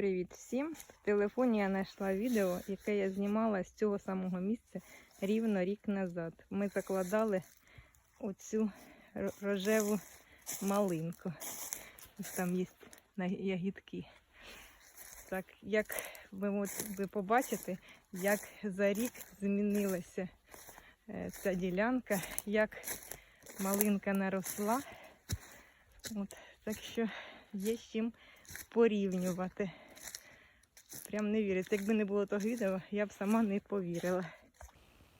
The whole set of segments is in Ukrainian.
Привіт всім! В телефоні я знайшла відео, яке я знімала з цього самого місця рівно рік назад. Ми закладали оцю рожеву малинку. Ось там є ягідки. Так, як ви можете побачите, як за рік змінилася е, ця ділянка, як малинка наросла. От, так що є з чим порівнювати. Прям не віриться. Якби не було того відео, я б сама не повірила.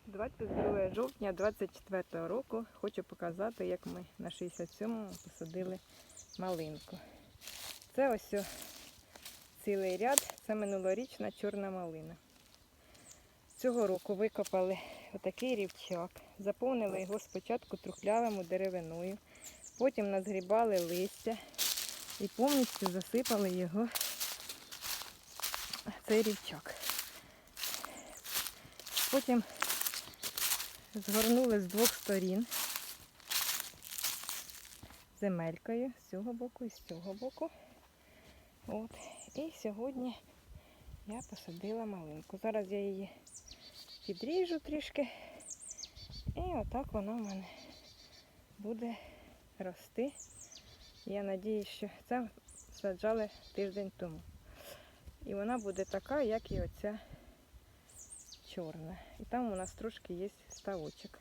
22 жовтня 24 року хочу показати, як ми на 67-му посадили малинку. Це ось цілий ряд, це минулорічна чорна малина. Цього року викопали отакий рівчак, заповнили його спочатку трухлявому деревиною, потім назгрібали листя і повністю засипали його цей. Потім згорнули з двох сторін земелькою з цього боку і з цього боку. От. І сьогодні я посадила малинку. Зараз я її підріжу трішки. І отак вона в мене буде рости. Я сподіваюся, що це саджали тиждень тому. І вона буде така, як і оця чорна. І там у нас трошки є ставочок.